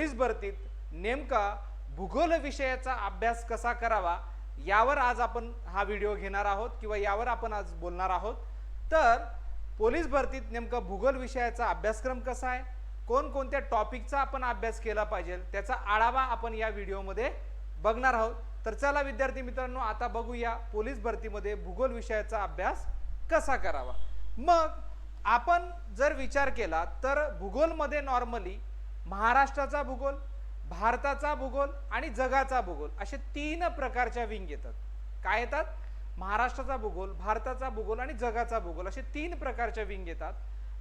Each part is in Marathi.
पोलीस भरतीत नेमका भूगोल विषयाचा अभ्यास कसा करावा यावर आज आपण हा व्हिडिओ घेणार आहोत किंवा यावर आपण आज बोलणार आहोत. तर पोलीस भरतीत नेमका भूगोल विषयाचा अभ्यासक्रम कसा आहे? कोणकोणत्या टॉपिकचा आपण अभ्यास केला पाहिजे? त्याचा आढावा आपण या व्हिडिओमध्ये बघणार आहोत. तर चला विद्यार्थी मित्रांनो आता बघूया पोलीस भरतीमध्ये भूगोल विषयाचा अभ्यास कसा करावा. मग आपण जर विचार केला तर भूगोलमध्ये नॉर्मली महाराष्ट्राचा भूगोल भारताचा भूगोल आणि जगाचा भूगोल असे तीन प्रकारच्या विंग येतात. काय येतात? महाराष्ट्राचा भूगोल भारताचा भूगोल आणि जगाचा भूगोल असे तीन प्रकारच्या विंग येतात.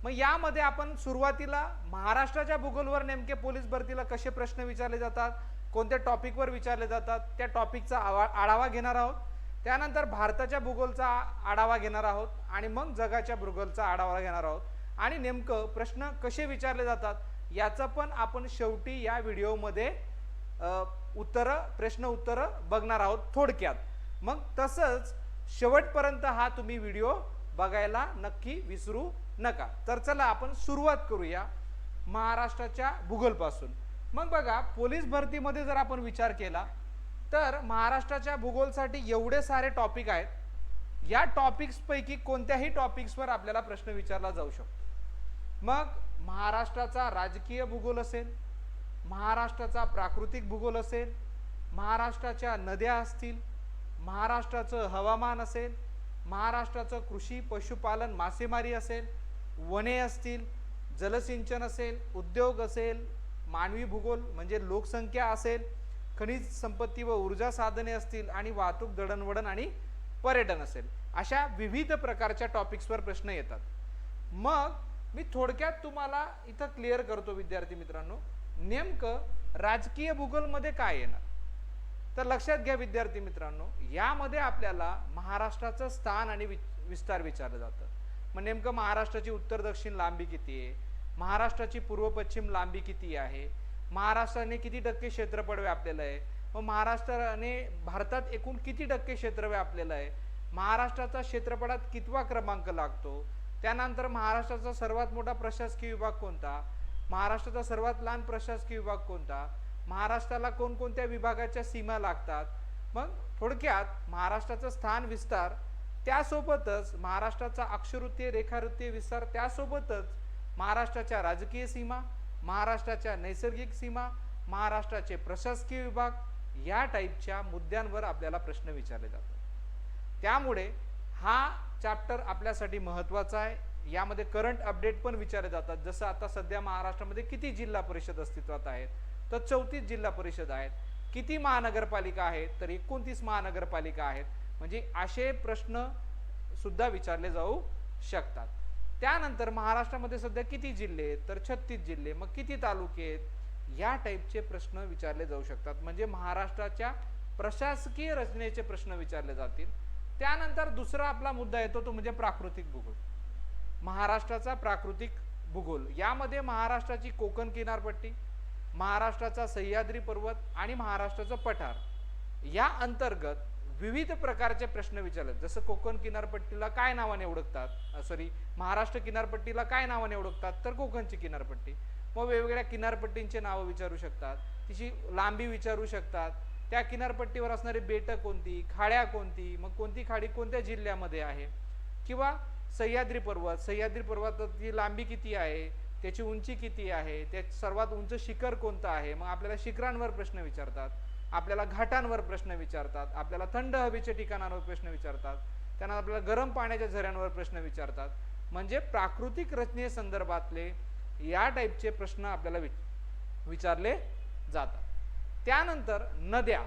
मग यामध्ये आपण सुरुवातीला महाराष्ट्राच्या भूगोलवर नेमके पोलीस भरतीला कसे प्रश्न विचारले जातात कोणत्या टॉपिकवर विचारले जातात त्या टॉपिकचा आवा आढावा घेणार आहोत. त्यानंतर भारताच्या भूगोलचा आढावा घेणार आहोत आणि मग जगाच्या भूगोलचा आढावा घेणार आहोत. आणि नेमकं प्रश्न कसे विचारले जातात याचं पण आपण शेवटी या व्हिडिओमध्ये उत्तर प्रश्न उत्तरं बघणार आहोत थोडक्यात. मग तसंच शेवटपर्यंत हा तुम्ही व्हिडिओ बघायला नक्की विसरू नका. तर चला आपण सुरुवात करूया महाराष्ट्राच्या भूगोलपासून. मग बघा पोलीस भरतीमध्ये जर आपण विचार केला तर महाराष्ट्राच्या भूगोलसाठी एवढे सारे टॉपिक आहेत. या टॉपिक्सपैकी कोणत्याही टॉपिक्सवर आपल्याला प्रश्न विचारला जाऊ शकतो. मग महाराष्ट्राचा राजकीय भूगोल असेल महाराष्ट्राचा प्राकृतिक भूगोल असेल महाराष्ट्राच्या नद्या असतील महाराष्ट्राचं हवामान असेल महाराष्ट्राचं कृषी पशुपालन मासेमारी असेल वने असतील जलसिंचन असेल उद्योग असेल मानवी भूगोल म्हणजे लोकसंख्या असेल खनिज संपत्ती व ऊर्जा साधने असतील आणि वाहतूक दळणवळण आणि पर्यटन असेल. अशा विविध प्रकारच्या टॉपिक्सवर प्रश्न येतात. मग मी थोडक्यात तुम्हाला इथं क्लिअर करतो विद्यार्थी मित्रांनो. नेमकं राजकीय भूगोलमध्ये काय येणार? तर लक्षात घ्या विद्यार्थी मित्रांनो यामध्ये आपल्याला महाराष्ट्राचं स्थान आणि वि- विस्तार विचारलं जातं. मग नेमकं महाराष्ट्राची उत्तर दक्षिण लांबी किती आहे? महाराष्ट्राची पूर्व पश्चिम लांबी किती आहे? महाराष्ट्राने किती टक्के क्षेत्रफळ व्यापलेलं आहे? मग महाराष्ट्राने भारतात एकूण किती टक्के क्षेत्र व्यापलेलं आहे? महाराष्ट्राचा क्षेत्रफळात कितवा क्रमांक लागतो? त्यानंतर महाराष्ट्राचा सर्वात मोठा प्रशासकीय विभाग कोणता? महाराष्ट्राचा सर्वात लहान प्रशासकीय विभाग कोणता? महाराष्ट्राला कोणकोणत्या विभागाच्या सीमा लागतात? मग थोडक्यात महाराष्ट्राचं स्थान विस्तार त्यासोबतच महाराष्ट्राचा अक्षरवृत्तीय रेखावृत्तीय विस्तार त्यासोबतच महाराष्ट्राच्या राजकीय सीमा महाराष्ट्राच्या नैसर्गिक सीमा महाराष्ट्राचे प्रशासकीय विभाग या टाईपच्या मुद्द्यांवर आपल्याला प्रश्न विचारले जातात. त्यामुळे हा चॅप्टर आपल्यासाठी महत्त्वाचा आहे. यामध्ये करंट अपडेट पण विचारले जातात. जसं आता सध्या महाराष्ट्रामध्ये किती जिल्हा परिषद अस्तित्वात आहेत? तर चौतीस जिल्हा परिषद आहेत. किती महानगरपालिका आहेत? तर एकोणतीस महानगरपालिका आहेत. म्हणजे असे प्रश्न सुद्धा विचारले जाऊ शकतात. त्यानंतर महाराष्ट्रामध्ये सध्या किती जिल्हे आहेत? तर छत्तीस जिल्हे. मग किती तालुके आहेत? या टाईपचे प्रश्न विचारले जाऊ शकतात. म्हणजे महाराष्ट्राच्या प्रशासकीय रचनेचे प्रश्न विचारले जातील. त्यानंतर दुसरा आपला मुद्दा येतो तो म्हणजे प्राकृतिक भूगोल. महाराष्ट्राचा प्राकृतिक भूगोल. यामध्ये महाराष्ट्राची कोकण किनारपट्टी महाराष्ट्राचा सह्याद्री पर्वत आणि महाराष्ट्राचं पठार. या अंतर्गत विविध प्रकारचे प्रश्न विचारले जसं कोकण किनारपट्टीला काय नावाने ओळखतात? सॉरी महाराष्ट्र किनारपट्टीला काय नावाने ओळखतात? तर कोकणची किनारपट्टी. मग वेगवेगळ्या किनारपट्टींचे नावं विचारू शकतात. तिची लांबी विचारू शकतात. त्या किनारपट्टीवर असणारी बेटं कोणती खाड्या कोणती मग कोणती खाडी कोणत्या जिल्ह्यामध्ये आहे? किंवा सह्याद्री पर्वत सह्याद्री पर्वताची लांबी किती आहे? त्याची उंची किती आहे? त्या सर्वात उंच शिखर कोणतं आहे? मग आपल्याला शिखरांवर प्रश्न विचारतात आपल्याला घाटांवर प्रश्न विचारतात आपल्याला थंड हवेच्या ठिकाणांवर प्रश्न विचारतात त्यांना आपल्याला गरम पाण्याच्या झऱ्यांवर प्रश्न विचारतात. म्हणजे प्राकृतिक रचनेसंदर्भातले या टाईपचे प्रश्न आपल्याला विचारले जातात. त्यानंतर नद्या.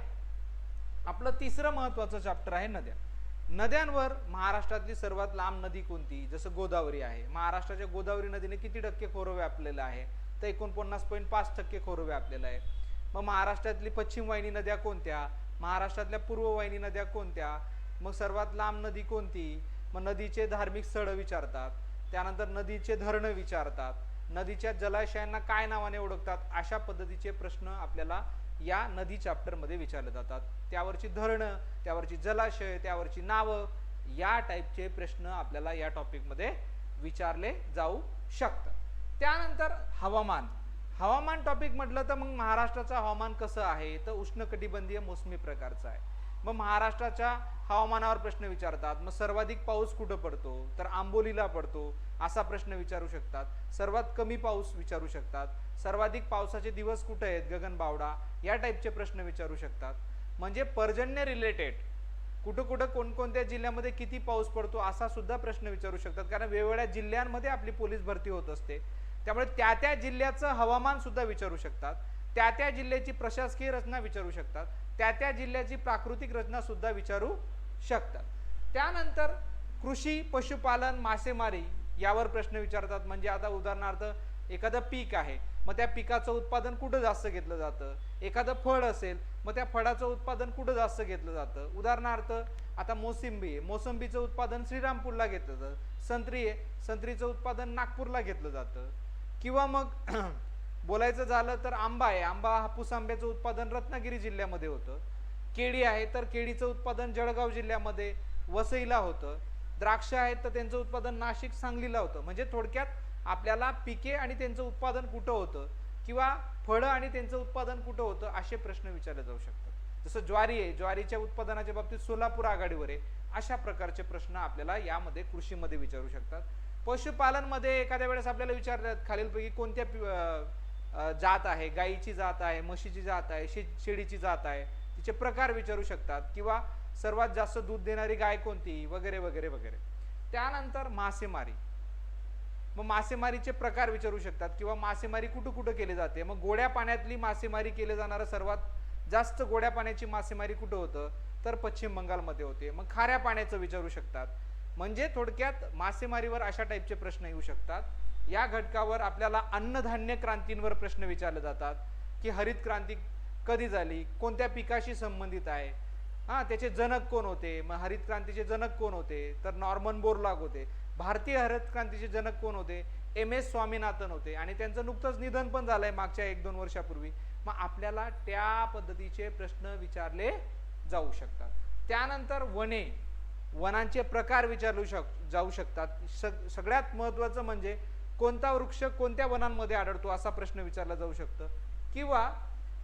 आपलं तिसरं महत्वाचं चॅप्टर आहे नद्या. नद्यांवर महाराष्ट्रातली सर्वात लांब नदी कोणती? जसं गोदावरी आहे. महाराष्ट्राच्या गोदावरी नदीने किती टक्के खोरं व्यापलेलं आहे? तर एकोणपन्नास पॉईंट पाच टक्के खोरं व्यापलेलं आहे. मग महाराष्ट्रातली पश्चिम वाहिनी नद्या कोणत्या? महाराष्ट्रातल्या पूर्व वाहिनी नद्या कोणत्या? मग सर्वात लांब नदी कोणती? मग नदीचे धार्मिक स्थळं विचारतात. त्यानंतर नदीचे धरणं विचारतात. नदीच्या जलाशयांना काय नावाने ओळखतात? अशा पद्धतीचे प्रश्न आपल्याला या नदी चॅप्टरमध्ये विचारले जातात. त्यावरची धरणं त्यावरची जलाशय त्यावरची नावं या टाईपचे प्रश्न आपल्याला या टॉपिकमध्ये विचारले जाऊ शकतात. त्यानंतर हवामान. हवामान टॉपिक म्हटलं तर मग महाराष्ट्राचं हवामान कसं आहे? तर उष्णकटिबंधीय मोसमी प्रकारचं आहे. मग महाराष्ट्राच्या हवामानावर प्रश्न विचारतात. मग सर्वाधिक पाऊस कुठं पडतो? तर आंबोलीला पडतो असा प्रश्न विचारू शकतात. सर्वात कमी पाऊस विचारू शकतात. सर्वाधिक पावसाचे दिवस कुठे आहेत? गगन बावडा या टाईपचे प्रश्न विचारू शकतात. म्हणजे पर्जन्य रिलेटेड कुठं कुठं कोणकोणत्या जिल्ह्यामध्ये किती पाऊस पडतो असा सुद्धा प्रश्न विचारू शकतात. कारण वेगवेगळ्या जिल्ह्यांमध्ये आपली पोलीस भरती होत असते. त्यामुळे त्या त्या जिल्ह्याचं हवामान सुद्धा विचारू शकतात. त्या त्या जिल्ह्याची प्रशासकीय रचना विचारू शकतात. त्या त्या जिल्ह्याची प्राकृतिक रचना सुद्धा विचारू शकतात. त्यानंतर कृषी पशुपालन मासेमारी यावर प्रश्न विचारतात. म्हणजे आता उदाहरणार्थ एखादं पीक आहे मग त्या पिकाचं उत्पादन कुठं जास्त घेतलं जातं? एखादं फळ असेल मग त्या फळाचं उत्पादन कुठं जास्त घेतलं जातं? उदाहरणार्थ आता मोसंबी आहे मोसंबीचं उत्पादन श्रीरामपूरला घेतलं जातं. संत्री आहे संत्रीचं उत्पादन नागपूरला घेतलं जातं. किंवा मग बोलायचं झालं तर आंबा आहे. आंबा हापूस आंब्याचं उत्पादन रत्नागिरी जिल्ह्यामध्ये होतं. केळी आहे तर केळीचं उत्पादन जळगाव जिल्ह्यामध्ये वसईला होतं. द्राक्ष आहेत तर त्यांचं उत्पादन नाशिक सांगलीला होतं. म्हणजे थोडक्यात आपल्याला पिके आणि त्यांचं उत्पादन कुठं होतं किंवा फळं आणि त्यांचं उत्पादन कुठं होतं असे प्रश्न विचारले जाऊ शकतात. जसं ज्वारी आहे ज्वारीच्या उत्पादनाच्या बाबतीत सोलापूर आघाडीवर आहे. अशा प्रकारचे प्रश्न आपल्याला यामध्ये कृषीमध्ये विचारू शकतात. पशुपालनमध्ये एखाद्या वेळेस आपल्याला विचारतात खालीलपैकी कोणत्या जात आहे गाईची जात आहे म्हशीची जात आहे शे शेळीची जात आहे तिचे प्रकार विचारू शकतात किंवा सर्वात जास्त दूध देणारी गाय कोणती? वगैरे वगैरे वगैरे. त्यानंतर मासेमारी. मग मासेमारीचे प्रकार विचारू शकतात किंवा मासेमारी कुठं कुठं केली जाते? मग गोड्या पाण्यातली मासेमारी केली जाणारं सर्वात जास्त गोड्या पाण्याची मासेमारी कुठं होतं? तर पश्चिम बंगालमध्ये होते. मग खाऱ्या पाण्याचं विचारू शकतात. म्हणजे थोडक्यात मासेमारीवर अशा टाईपचे प्रश्न येऊ शकतात. या घटकावर आपल्याला अन्नधान्य क्रांतींवर प्रश्न विचारले जातात की हरित क्रांती कधी झाली कोणत्या पिकाशी संबंधित आहे? हा त्याचे जनक कोण होते? मग हरित क्रांतीचे जनक कोण होते? तर नॉर्मन बोरलॉग होते. भारतीय हरित क्रांतीचे जनक कोण होते? एम एस स्वामीनाथन होते. आणि त्यांचं नुकतंच निधन पण झालंय मागच्या एक दोन वर्षापूर्वी. मग आपल्याला त्या पद्धतीचे प्रश्न विचारले जाऊ शकतात. त्यानंतर वने. वनांचे प्रकार विचारले शक जाऊ शकतात. सग सगळ्यात महत्त्वाचं म्हणजे कोणता वृक्ष कोणत्या वनांमध्ये आढळतो असा प्रश्न विचारला जाऊ शकतं. किंवा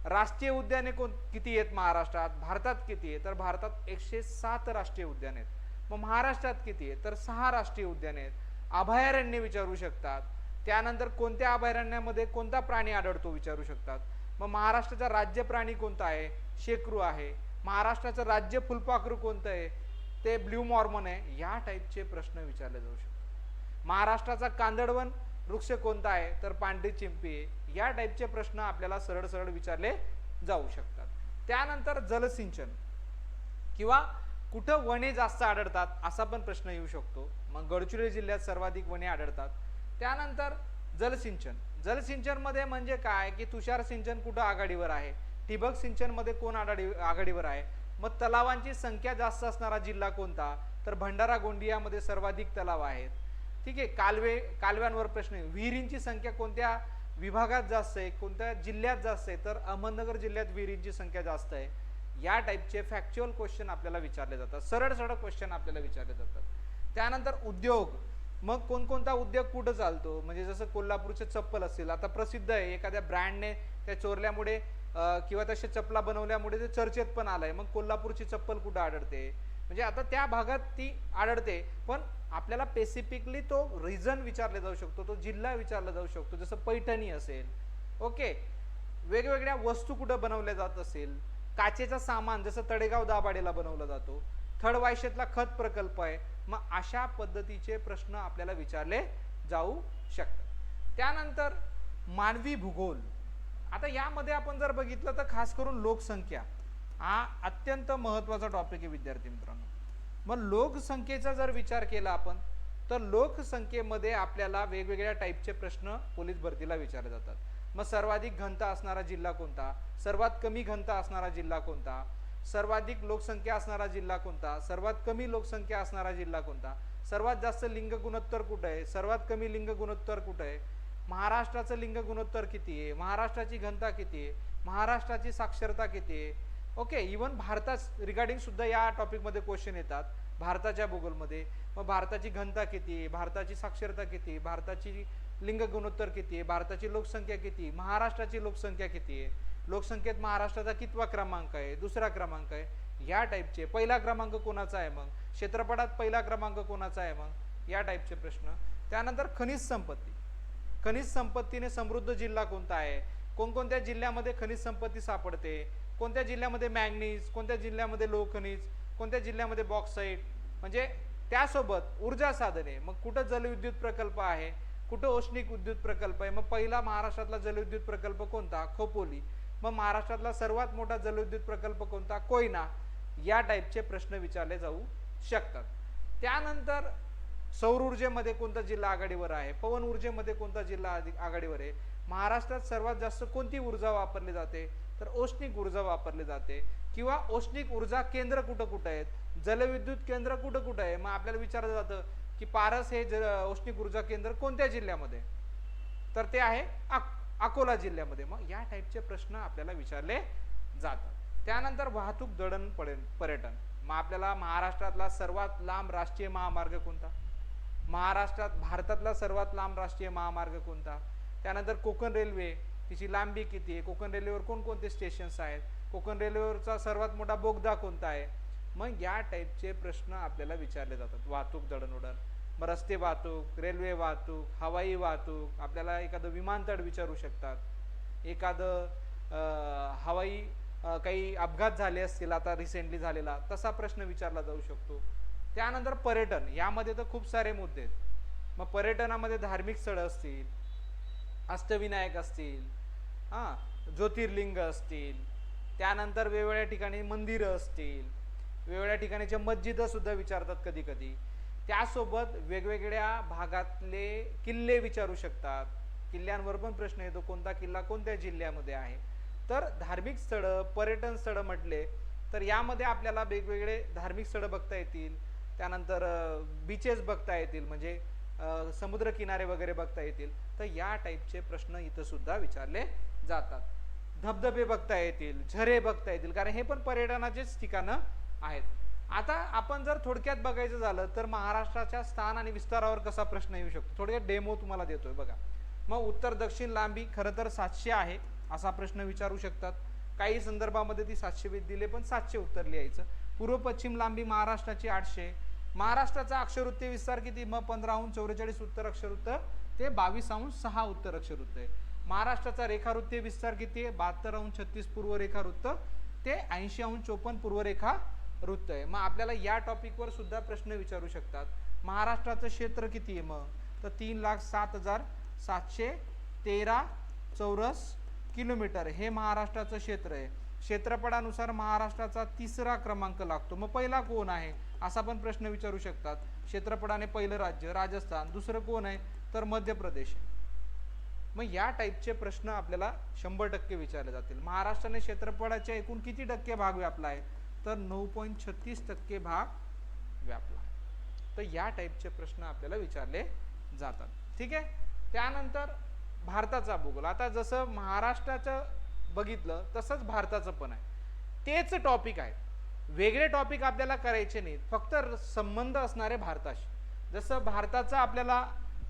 राष्ट्रीय उद्याने कोण किती आहेत महाराष्ट्रात? भारतात किती आहे तर भारतात एकशे सात राष्ट्रीय उद्याने आहेत. मग महाराष्ट्रात किती आहे तर सहा राष्ट्रीय उद्याने आहेत. अभयारण्य विचारू शकतात. त्यानंतर कोणत्या अभयारण्यामध्ये कोणता प्राणी आढळतो विचारू शकतात. मग महाराष्ट्राचा राज्य प्राणी कोणता आहे? शेकरू आहे. महाराष्ट्राचं राज्य फुलपाखरू कोणतं आहे? ते ब्ल्यू मॉर्मन आहे. या टाईपचे प्रश्न विचारले जाऊ शकतात. महाराष्ट्राचा कांदळवन वृक्ष कोणता आहे? तर पांढरी चिंपी आहे. या टाईपचे प्रश्न आपल्याला सरळ सरळ विचारले जाऊ शकतात. त्यानंतर जलसिंचन. किंवा कुठं वने जास्त आढळतात असा पण प्रश्न येऊ शकतो. मग गडचिरोली जिल्ह्यात सर्वाधिक वने आढळतात. त्यानंतर जलसिंचन. जलसिंचनमध्ये म्हणजे काय? की तुषार सिंचन कुठं आघाडीवर आहे? ठिबक सिंचनमध्ये कोण आघाडी आघाडीवर आहे? मग तलावांची संख्या जास्त असणारा जिल्हा कोणता? तर भंडारा गोंदियामध्ये सर्वाधिक तलाव आहेत. ठीक आहे कालवे कालव्यांवर प्रश्न आहे. विहिरींची संख्या कोणत्या विभागात जास्त आहे कोणत्या जिल्ह्यात जास्त आहे? तर अहमदनगर जिल्ह्यात विहिरींची संख्या जास्त आहे. या टाईपचे फॅक्च्युअल क्वेश्चन आपल्याला विचारले जातात. सरळ सरळ क्वेश्चन आपल्याला विचारले जातात. त्यानंतर उद्योग. मग कोणकोणता उद्योग कुठं चालतो? म्हणजे जसं कोल्हापूरचे चप्पल असतील. आता प्रसिद्ध आहे. एखाद्या ब्रँडने त्या चोरल्यामुळे किंवा तसे चपला बनवल्यामुळे ते चर्चेत पण आलं आहे मग कोल्हापूरची चप्पल कुठं आढळते? म्हणजे आता त्या भागात ती आढळते पण आपल्याला स्पेसिफिकली तो रिझन विचारला जाऊ शकतो तो जिल्हा विचारला जाऊ शकतो. जसं पैठणी असेल ओके वेगवेगळ्या वस्तू कुठं बनवल्या जात असेल काचेचं सामान जसं तडेगाव दाभाडेला बनवला जातो थर्ड वायशेतला खत प्रकल्प आहे मग अशा पद्धतीचे प्रश्न आपल्याला विचारले जाऊ शकतात. त्यानंतर मानवी भूगोल. आता यामध्ये आपण जर बघितलं तर खास करून लोकसंख्या. हा अत्यंत महत्त्वाचा टॉपिक आहे विद्यार्थी मित्रांनो. मग लोकसंख्येचा जर विचार केला आपण तर लोकसंख्येमध्ये आपल्याला वेगवेगळ्या टाईपचे प्रश्न पोलीस भरतीला विचारले जातात. मग सर्वाधिक घनता असणारा जिल्हा कोणता? सर्वात कमी घनता असणारा जिल्हा कोणता? सर्वाधिक लोकसंख्या असणारा जिल्हा कोणता? सर्वात कमी लोकसंख्या असणारा जिल्हा कोणता? सर्वात जास्त लिंग गुणोत्तर कुठं आहे? सर्वात कमी लिंग गुणोत्तर कुठं आहे? महाराष्ट्राचं लिंग गुणोत्तर किती आहे? महाराष्ट्राची घनता किती आहे? महाराष्ट्राची साक्षरता किती आहे? ओके इवन भारतात रिगार्डिंग सुद्धा या टॉपिकमध्ये क्वेश्चन येतात. भारताच्या भूगोलमध्ये. मग भारताची घनता किती आहे? भारताची साक्षरता किती आहे? भारताची लिंग गुणोत्तर किती आहे? भारताची लोकसंख्या किती आहे? महाराष्ट्राची लोकसंख्या किती आहे? लोकसंख्येत महाराष्ट्राचा कितवा क्रमांक आहे? दुसरा क्रमांक आहे. या टाईपचे पहिला क्रमांक कोणाचा आहे मग? क्षेत्रफळात पहिला क्रमांक कोणाचा आहे मग? या टाईपचे प्रश्न. त्यानंतर खनिज संपत्ती. खनिज संपत्तीने समृद्ध जिल्हा कोणता आहे? कोणकोणत्या जिल्ह्यामध्ये खनिज संपत्ती सापडते? कोणत्या जिल्ह्यामध्ये मॅग्नीज कोणत्या जिल्ह्यामध्ये लोखनीज कोणत्या जिल्ह्यामध्ये बॉक्साईट? म्हणजे त्यासोबत ऊर्जा साधने मग कुठं जलविद्युत प्रकल्प आहे? कुठं औष्णिक विद्युत प्रकल्प आहे? मग पहिला महाराष्ट्रातला जलविद्युत प्रकल्प कोणता? खोपोली. मग महाराष्ट्रातला सर्वात मोठा जलविद्युत प्रकल्प कोणता? कोयना. या टाईपचे प्रश्न विचारले जाऊ शकतात. त्यानंतर सौर ऊर्जेमध्ये कोणता जिल्हा आघाडीवर आहे? पवन ऊर्जेमध्ये कोणता जिल्हा आघाडीवर आहे? महाराष्ट्रात सर्वात जास्त कोणती ऊर्जा वापरली जाते? तर औष्णिक ऊर्जा वापरली जाते. किंवा औष्णिक ऊर्जा केंद्र कुठं कुठं आहेत? जलविद्युत केंद्र कुठं कुठं आहे? मग आपल्याला विचारलं जातं की पारस हे ज औष्णिक ऊर्जा केंद्र कोणत्या जिल्ह्यामध्ये? तर ते आहे अक- अकोला जिल्ह्यामध्ये. मग या टाईपचे प्रश्न आपल्याला विचारले जातात. त्यानंतर वाहतूक दळण पर्यटन. मग आपल्याला महाराष्ट्रातला सर्वात लांब राष्ट्रीय महामार्ग कोणता? महाराष्ट्रात भारतातला सर्वात लांब राष्ट्रीय महामार्ग कोणता? त्यानंतर कोकण रेल्वे. तिची लांबी किती आहे? कोकण रेल्वेवर कोणकोणते स्टेशन्स आहेत? कोकण रेल्वेवरचा सर्वात मोठा बोगदा कोणता आहे? मग या टाईपचे प्रश्न आपल्याला विचारले जातात. वाहतूक दळणवळण मग रस्ते वाहतूक रेल्वे वाहतूक हवाई वाहतूक आपल्याला एखादं विमानतळ विचारू शकतात. एखादं हवाई काही अपघात झाले असतील आता रिसेंटली झालेला तसा प्रश्न विचारला जाऊ शकतो. त्यानंतर पर्यटन यामध्ये तर खूप सारे मुद्दे आहेत. मग पर्यटनामध्ये धार्मिक स्थळं असतील अष्टविनायक असतील हां ज्योतिर्लिंग असतील त्यानंतर वेगवेगळ्या ठिकाणी मंदिरं असतील वेगवेगळ्या ठिकाणीच्या मस्जिदं सुद्धा विचारतात कधी कधी त्यासोबत वेगवेगळ्या भागातले किल्ले विचारू शकतात. किल्ल्यांवर पण प्रश्न येतो कोणता किल्ला कोणत्या जिल्ह्यामध्ये आहे. तर धार्मिक स्थळं पर्यटन स्थळं म्हटले तर यामध्ये आपल्याला वेगवेगळे धार्मिक स्थळं बघता येतील. त्यानंतर बीचेस बघता येतील म्हणजे समुद्रकिनारे वगैरे बघता येतील. तर या टाईपचे प्रश्न इथं सुद्धा विचारले जातात. धबधबे बघता येतील झरे बघता येतील कारण हे पण पर्यटनाचेच ठिकाणं आहेत. आता आपण जर थोडक्यात बघायचं झालं तर महाराष्ट्राच्या स्थान आणि विस्तारावर कसा प्रश्न येऊ शकतो? थोडक्यात डेमो तुम्हाला देतोय बघा. मग उत्तर दक्षिण लांबी खरं तर सातशे आहे असा प्रश्न विचारू शकतात. काही संदर्भामध्ये ती सातशे वीस दिले पण सातशे उत्तर लिहायचं पूर्व पश्चिम लांबी महाराष्ट्राची आठशे. महाराष्ट्राचा अक्षरवृत्ती विस्तार किती? मग पंधराहून चौवेचाळीस उत्तर अक्षरवृत्त ते बावीसाहून सहा उत्तर अक्षरवृत्त आहे. महाराष्ट्राचा रेखावृत्तीय विस्तार किती आहे. बहात्तर अंश छत्तीस पूर्व रेखावृत्त ते ऐंशी अंश चोपन्न पूर्व रेखा वृत्त आहे. मग आपल्याला या टॉपिकवर सुद्धा प्रश्न विचारू शकतात. महाराष्ट्राचं क्षेत्र किती आहे मग? तर तीन लाख सात हजार सातशे तेरा चौरस किलोमीटर हे महाराष्ट्राचं क्षेत्र आहे. क्षेत्रफळानुसार महाराष्ट्राचा तिसरा क्रमांक लागतो. मग पहिला कोण आहे? असा पण प्रश्न विचारू शकतात. क्षेत्रफळाने पहिलं राज्य राजस्थान. दुसरं कोण आहे? तर मध्य प्रदेश मग या टाईपचे प्रश्न आपल्याला शंभर टक्के विचारले जातील. महाराष्ट्राने क्षेत्रफळाचे एकूण किती टक्के भाग व्यापला आहे? तर नऊ पॉईंट छत्तीस टक्के भाग व्यापला आहे. तर या टाईपचे प्रश्न आपल्याला विचारले जातात. ठीक आहे? त्यानंतर भारताचा भूगोल. आता जसं महाराष्ट्राचं बघितलं तसंच भारताचं पण आहे. तेच टॉपिक आहेत वेगळे टॉपिक आपल्याला करायचे नाहीत. फक्त संबंध असणारे भारताशी. जसं भारताचा आपल्याला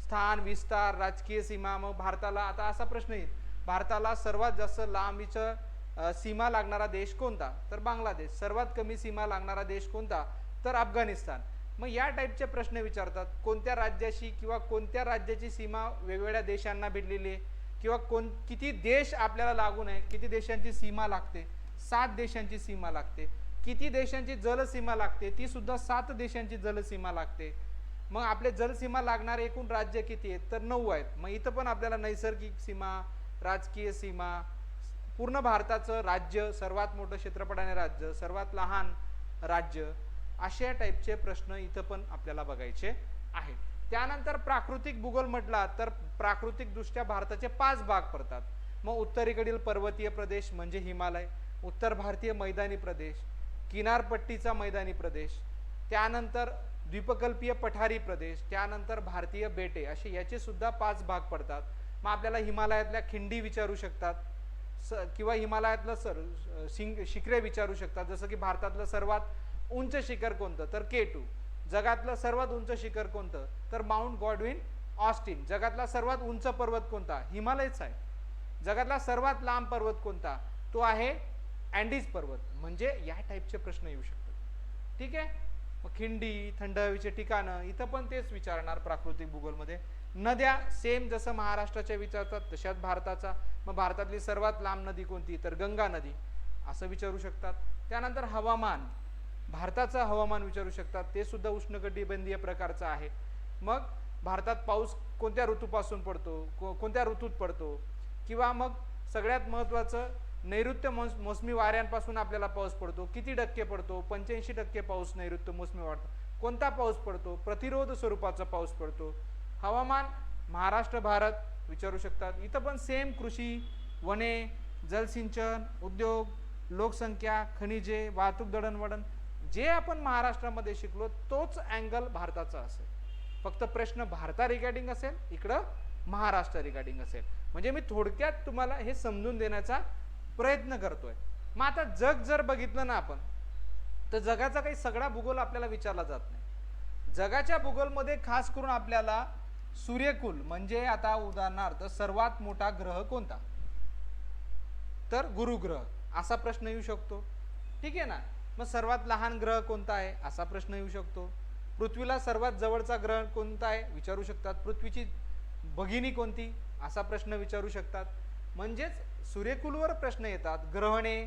स्थान विस्तार राजकीय सीमा मग भारताला आता असा प्रश्न येईल. भारताला सर्वात जास्त लांबीचं सीमा लागणारा देश कोणता? तर बांगलादेश. सर्वात कमी सीमा लागणारा देश कोणता? तर अफगाणिस्तान. मग या टाईपचे प्रश्न विचारतात कोणत्या राज्याशी किंवा कोणत्या राज्याची सीमा वेगवेगळ्या देशांना भिडलेली आहे? किंवा कोण किती देश आपल्याला लागून आहे? किती देशांची सीमा लागते? सात देशांची सीमा लागते. किती देशांची जलसीमा लागते? ती सुद्धा सात देशांची जलसीमा लागते. मग आपले जलसीमा लागणारे एकूण राज्य किती आहेत? तर नऊ आहेत. मग इथं पण आपल्याला नैसर्गिक सीमा राजकीय सीमा पूर्ण भारताचं राज्य सर्वात मोठं क्षेत्रफळाने राज्य सर्वात लहान राज्य अशा टाईपचे प्रश्न इथं पण आपल्याला बघायचे आहेत. त्यानंतर प्राकृतिक भूगोल म्हटला तर प्राकृतिकदृष्ट्या भारताचे पाच भाग पडतात. मग उत्तरेकडील पर्वतीय प्रदेश म्हणजे हिमालय उत्तर भारतीय मैदानी प्रदेश किनारपट्टीचा मैदानी प्रदेश त्यानंतर द्वीपकल्पीय पठारी प्रदेश त्यानंतर भारतीय बेटे असे याचे सुद्धा पाच भाग पडतात. मग आपल्याला हिमालयातल्या खिंडी विचारू शकतात स किंवा हिमालयातलं सर शिंग शिखरे विचारू शकतात. जसं की भारतातलं सर्वात उंच शिखर कोणतं? तर के टू जगातलं सर्वात उंच शिखर कोणतं? तर माउंट गॉडविन ऑस्टिन. जगातला सर्वात उंच पर्वत कोणता? हिमालयच आहे. जगातला सर्वात लांब पर्वत कोणता? तो आहे अँडीज पर्वत. म्हणजे या टाईपचे प्रश्न येऊ शकतात. ठीक आहे? मग खिंडी थंड हवेचे ठिकाणं इथं पण तेच विचारणार प्राकृतिक भूगोलमध्ये. नद्या सेम जसं महाराष्ट्राच्या विचारतात तशाच भारताचा. मग भारतातली सर्वात लांब नदी कोणती? तर गंगा नदी. असं विचारू शकतात. त्यानंतर हवामान. भारताचं हवामान विचारू शकतात. ते सुद्धा उष्णकटिबंधीय प्रकारचं आहे. मग भारतात पाऊस कोणत्या ऋतूपासून पडतो? को कोणत्या ऋतूत पडतो? किंवा मग सगळ्यात महत्त्वाचं नैऋत्य मोस मोसमी वाऱ्यांपासून आपल्याला पाऊस पडतो. किती टक्के पडतो? पंच्याऐंशी टक्के पाऊस नैऋत्य मोसमी वाढतो. कोणता पाऊस पडतो? प्रतिरोध स्वरूपाचा पाऊस पडतो. हवामान महाराष्ट्र भारत विचारू शकतात. इथं पण सेम कृषी वने जलसिंचन उद्योग लोकसंख्या खनिजे वाहतूक दळणवळण जे आपण महाराष्ट्रामध्ये शिकलो तोच अँगल भारताचा असेल. फक्त प्रश्न भारता रिगार्डिंग असेल इकडं महाराष्ट्र रिगार्डिंग असेल. म्हणजे मी थोडक्यात तुम्हाला हे समजून देण्याचा प्रयत्न करतोय. मग आता जग जर बघितलं ना आपण तर जगाचा काही सगळा भूगोल आपल्याला विचारला जात नाही. जगाच्या भूगोलमध्ये खास करून आपल्याला सूर्यकुल म्हणजे आता उदाहरणार्थ सर्वात मोठा ग्रह कोणता? तर गुरुग्रह असा प्रश्न येऊ शकतो. ठीक आहे ना? मग सर्वात लहान ग्रह कोणता आहे? असा प्रश्न येऊ शकतो. पृथ्वीला सर्वात जवळचा ग्रह कोणता आहे? विचारू शकतात. पृथ्वीची भगिनी कोणती? असा प्रश्न विचारू शकतात. म्हणजेच सूर्यकुलवर प्रश्न येतात. ग्रहणे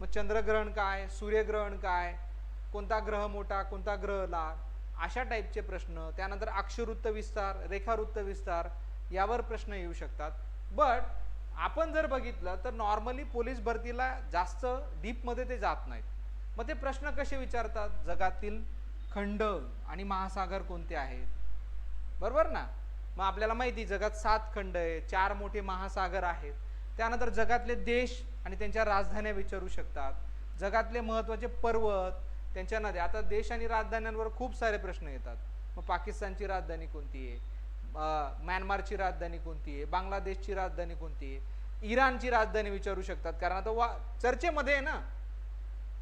मग चंद्रग्रहण काय सूर्यग्रहण काय कोणता ग्रह मोठा कोणता ग्रह लहान अशा टाईपचे प्रश्न त्यानंतर अक्षवृत्त विस्तार रेखावृत्त विस्तार यावर प्रश्न येऊ शकतात. बट आपण जर बघितलं तर नॉर्मली पोलीस भरतीला जास्त डीपमध्ये ते जात नाहीत. मग ते प्रश्न कसे विचारतात? जगातील खंड आणि महासागर कोणते आहेत? बरोबर ना? मग आपल्याला माहिती जगात सात खंड आहे चार मोठे महासागर आहेत. त्यानंतर जगातले देश आणि त्यांच्या राजधान्या विचारू शकतात. जगातले महत्त्वाचे पर्वत त्यांच्या नद्या. आता देश आणि राजधान्यांवर खूप सारे प्रश्न येतात. मग पाकिस्तानची राजधानी कोणती आहे? म्यानमारची राजधानी कोणती आहे? बांगलादेशची राजधानी कोणती आहे? इराणची राजधानी विचारू शकतात. कारण आता वा चर्चेमध्ये आहे ना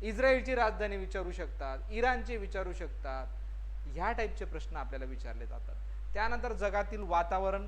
इस्रायलची राजधानी विचारू शकतात इराणची विचारू शकतात. ह्या टाईपचे प्रश्न आपल्याला विचारले जातात. त्यानंतर जगातील वातावरण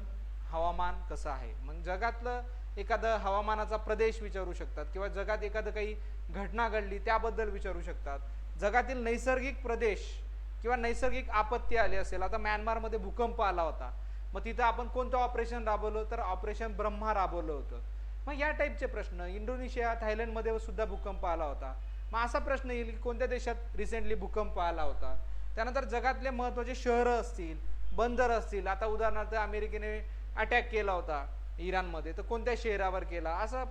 हवामान कसं आहे? मग जगातलं एखादं हवामानाचा प्रदेश विचारू शकतात किंवा जगात एखादं काही घटना घडली त्याबद्दल विचारू शकतात. जगातील नैसर्गिक प्रदेश किंवा नैसर्गिक आपत्ती आली असेल आता म्यानमारमध्ये भूकंप आला होता. मग तिथं आपण कोणतं ऑपरेशन राबवलं? तर ऑपरेशन ब्रह्मा राबवलं होतं. मग या टाईपचे प्रश्न. इंडोनेशिया थायलंडमध्ये सुद्धा भूकंप आला होता. मग असा प्रश्न येईल की कोणत्या देशात रिसेंटली भूकंप आला होता? त्यानंतर जगातले महत्त्वाचे शहरं असतील बंदर असतील. आता उदाहरणार्थ अमेरिकेने अटॅक केला होता इराणमध्ये. तर कोणत्या शहरावर केला? असं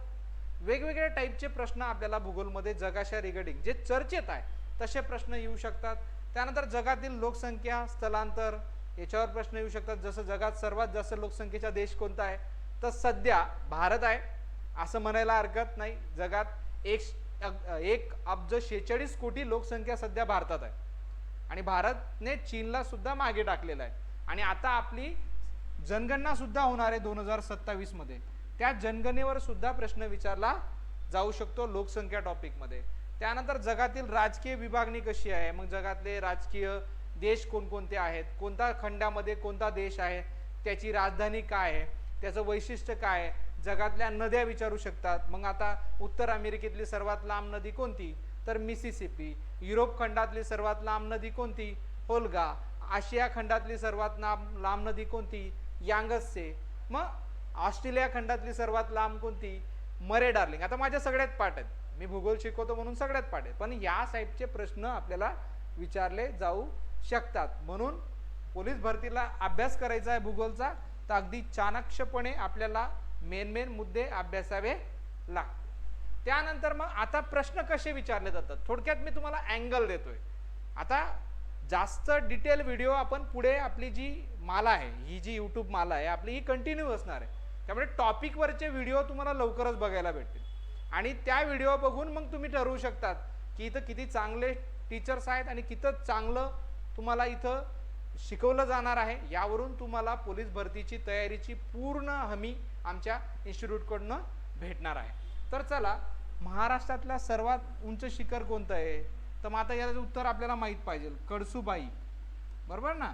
वेगवेगळ्या टाईपचे प्रश्न आपल्याला भूगोलमध्ये जगाच्या रिगार्डिंग जे चर्चेत आहे तसे प्रश्न येऊ शकतात. त्यानंतर जगातील लोकसंख्या स्थलांतर याच्यावर प्रश्न येऊ शकतात. जसं जगात सर्वात जास्त लोकसंख्येचा देश कोणता आहे? तर सध्या भारत आहे असं म्हणायला हरकत नाही. जगात एक एक अब्ज शेहेचाळीस कोटी लोकसंख्या सध्या भारतात आहे. आणि भारतने चीनला सुद्धा मागे टाकलेलं आहे. आणि आता आपली जनगणना सुद्धा होणार आहे दोन हजार सत्तावीसमध्ये. त्या जनगणनेवर सुद्धा प्रश्न विचारला जाऊ शकतो लोकसंख्या टॉपिकमध्ये त्यानंतर जगातील राजकीय विभागणी कशी आहे? मग जगातले राजकीय देश कोणकोणते आहेत? कोणत्या खंडामध्ये कोणता देश आहे? त्याची राजधानी काय आहे? त्याचं वैशिष्ट्य काय आहे? जगातल्या नद्या विचारू शकतात. मग आता उत्तर अमेरिकेतली सर्वात लांब नदी कोणती? तर मिसिसिपी. युरोप खंडातली सर्वात लांब नदी कोणती? होलगा. आशिया खंडातली सर्वात लांब लांब नदी कोणती? यांगसचे. मग ऑस्ट्रेलिया खंडातली सर्वात लांब कोणती? मरे डार्लिंग. आता माझ्या सगळ्यात पाठ आहेत. मी भूगोल शिकवतो म्हणून सगळ्यात पाठ आहेत. पण या साईडचे प्रश्न आपल्याला विचारले जाऊ शकतात. म्हणून पोलीस भरतीला अभ्यास करायचा आहे भूगोलचा तर अगदी चाणक्षपणे आपल्याला मेन मेन मुद्दे अभ्यासावे लागतात त्यानंतर मग आता प्रश्न कसे विचारले जातात? थोडक्यात मी तुम्हाला अँगल देतोय. आता जास्त डिटेल व्हिडिओ आपण पुढे आपली जी माला आहे ही जी यूट्यूब माला आहे आपली ही कंटिन्यू असणार आहे. त्यामुळे टॉपिकवरचे व्हिडिओ तुम्हाला लवकरच बघायला भेटतील. आणि त्या व्हिडिओ बघून मग तुम्ही ठरवू शकतात की इथं किती चांगले टीचर्स आहेत आणि किती चांगलं तुम्हाला इथं शिकवलं जाणार आहे. यावरून तुम्हाला पोलीस भरतीची तयारीची पूर्ण हमी आमच्या इन्स्टिट्यूटकडनं भेटणार आहे. तर चला महाराष्ट्रातल्या सर्वात उंच शिखर कोणतं आहे? तर मग आता याचं उत्तर आपल्याला माहीत पाहिजे. कडसूबाई. बरोबर ना?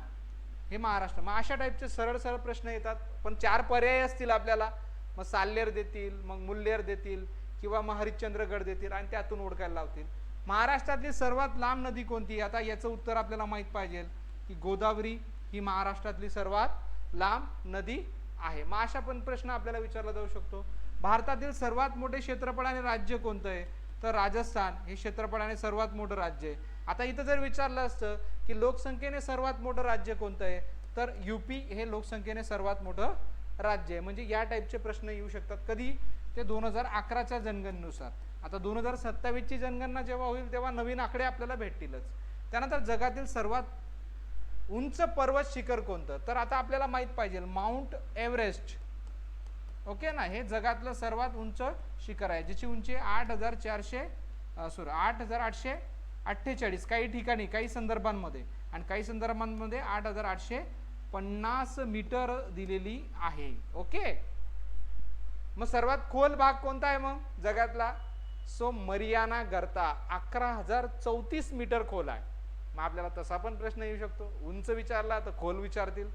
हे महाराष्ट्र. मग अशा टाईपचे सरळ सरळ प्रश्न येतात. पण चार पर्याय असतील आपल्याला. मग साल्लेर देतील मग मुल्लेर देतील किंवा मग हरिश्चंद्रगड देतील आणि त्यातून ओळखायला लावतील. महाराष्ट्रातली सर्वात लांब नदी कोणती? आता याचं उत्तर आपल्याला माहीत पाहिजे की गोदावरी ही महाराष्ट्रातली सर्वात लांब नदी आहे. मग अशा पण प्रश्न आपल्याला विचारला जाऊ शकतो. भारतातील सर्वात मोठे क्षेत्रफळ आणि राज्य कोणतं आहे? तर राजस्थान हे क्षेत्रफळाने सर्वात मोठं राज्य आहे. आता इथं जर विचारलं असतं की लोकसंख्येने सर्वात मोठं राज्य कोणतं आहे तर युपी हे लोकसंख्येने सर्वात मोठं राज्य आहे. म्हणजे या टाईपचे प्रश्न येऊ शकतात. कधी? ते दोन हजार अकराच्या जनगणनेनुसार. आता दोन हजार सत्तावीसची जनगणना जेव्हा होईल तेव्हा नवीन आकडे आपल्याला भेटतीलच. त्यानंतर जगातील सर्वात उंच पर्वत शिखर कोणतं? तर आता आपल्याला माहीत पाहिजे माउंट एव्हरेस्ट. ओके ना? हे जगातलं सर्वात उंच शिखर आहे ज्याची उंची आठ हजार चारशे सॉरी आठ हजार आठशे अठ्ठेचाळीस. काही ठिकाणी काही संदर्भांमध्ये. आणि काही संदर्भांमध्ये आठ हजार आठशे पन्नास मीटर दिलेली आहे. ओके? मग सर्वात खोल भाग कोणता आहे मग? जगातला? सो मरियाना गर्ता. अकरा हजार चौतीस मीटर खोल आहे. मग आपल्याला तसा पण प्रश्न येऊ शकतो. उंच विचारला तर खोल विचारतील.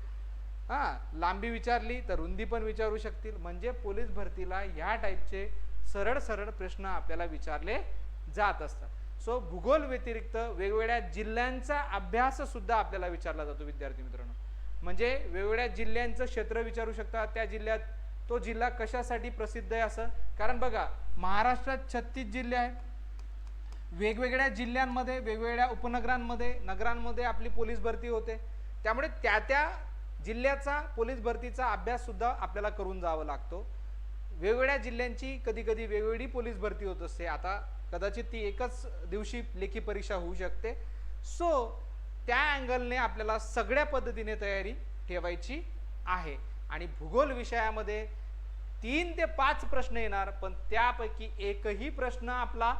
हां लांबी विचारली तर रुंदी पण विचारू शकतील. म्हणजे पोलीस भरतीला ह्या टाईपचे सरळ सरळ प्रश्न आपल्याला विचारले जात असतात. सो भूगोल व्यतिरिक्त वेगवेगळ्या जिल्ह्यांचा अभ्याससुद्धा आपल्याला विचारला जातो विद्यार्थी मित्रांनो. म्हणजे वेगवेगळ्या जिल्ह्यांचं क्षेत्र विचारू शकतात. त्या जिल्ह्यात तो जिल्हा कशासाठी प्रसिद्ध आहे असं? कारण बघा महाराष्ट्रात छत्तीस जिल्हे आहेत. वेगवेगळ्या जिल्ह्यांमध्ये वेगवेगळ्या उपनगरांमध्ये नगरांमध्ये आपली पोलीस भरती होते. त्यामुळे त्या त्या जिल्ह्याचा पोलीस भरतीचा अभ्याससुद्धा आपल्याला करून जावं लागतो. वेगवेगळ्या जिल्ह्यांची कधी कधी वेगवेगळी पोलीस भरती होत असते. आता कदाचित ती एकच दिवशी लेखी परीक्षा होऊ शकते. सो त्या अँगलने आपल्याला सगळ्या पद्धतीने तयारी ठेवायची आहे. आणि भूगोल विषयामध्ये तीन ते पाच प्रश्न येणार पण त्यापैकी एकही प्रश्न आपला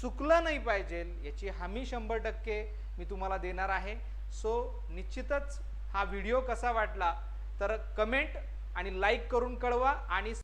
चुकला नाही पाहिजे याची हमी शंभर टक्के मी तुम्हाला देणार आहे. सो निश्चितच हा व्हिडिओ कसा वाटला तर कमेंट आणि लाईक करून कळवा आणि